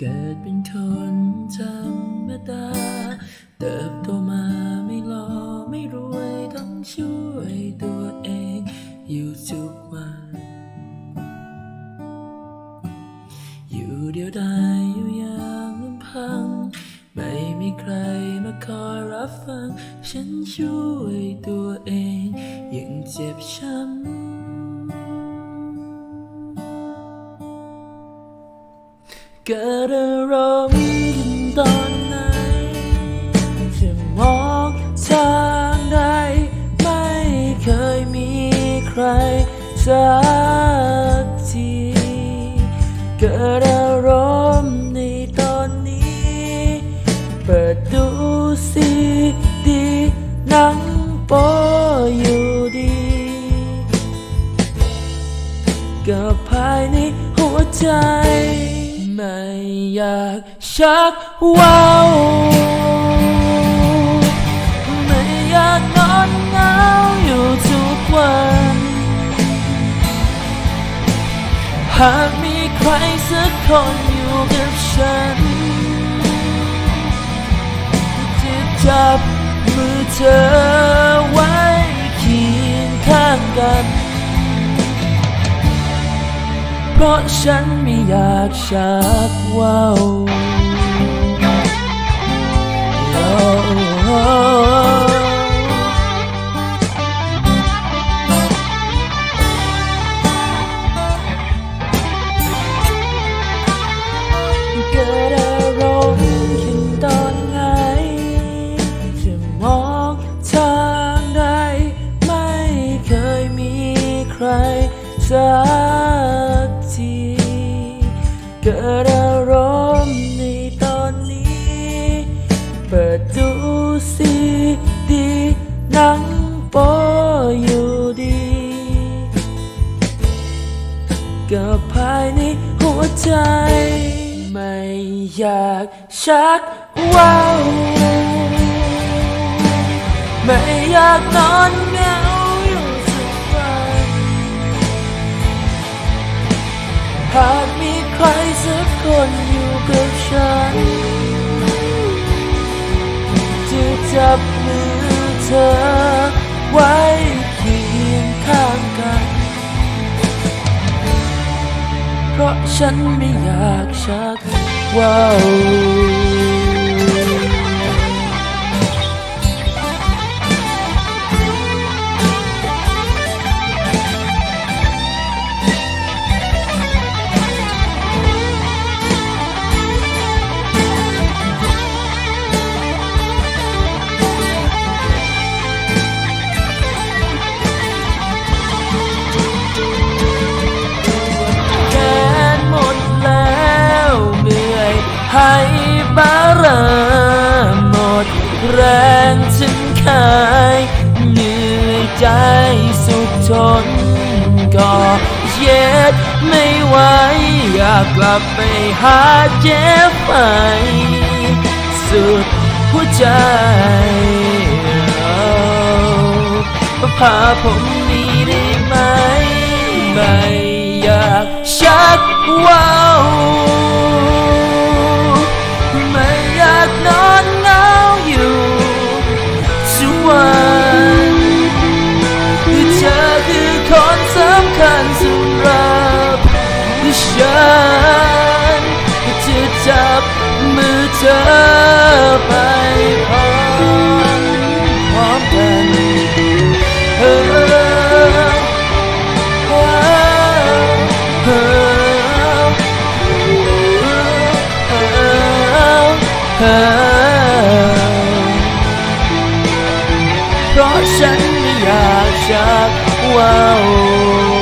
เกิดเป็นคนธรรมดา เติบโตมาไม่หล่อไม่รวยต้องช่วยตัวเอง อยู่ทุกวัน อยู่เดียวดายอยู่อย่างลำพัง ไม่มีใครมาคอยรับฟัง ฉันช่วยตัวเองยังเจ็บช้ำ เกิดอารมณ์ขึ้นตอนไหนจะมองทางใดไม่เคยมีใครสักทีเกิดอารมณ์ในตอนนี้ เปิดดูซีดีหนังโปอยู่ดี กับภายในหัวใจ ไม่อยากชักว้าวไม่อยากนอนเหงาอยู่ทุกวัน หากมีใครสักคนอยู่กับฉันจะจับมือเธอ เพราะฉันไม่อยากชักว่า เกิดอารมณ์ในตอนนี้ เปิดดูซีดีหนังโปอยู่ดีกับภายในหัวใจ ไม่อยากชักว้าวไม่อยากนอน จับมือเธอไว้เคียงข้างกัน เพราะฉันไม่อยากชักว่าว ก็เย็ดไม่ไหวอยากกลับไปหาเจ็บไปสุดหัวใจพาผมนีได้ไหมไม่อยากชักว่า ธอไปพร้อมพร้อมกันเออเออเออเพราะฉันไม่อยากชักว้าว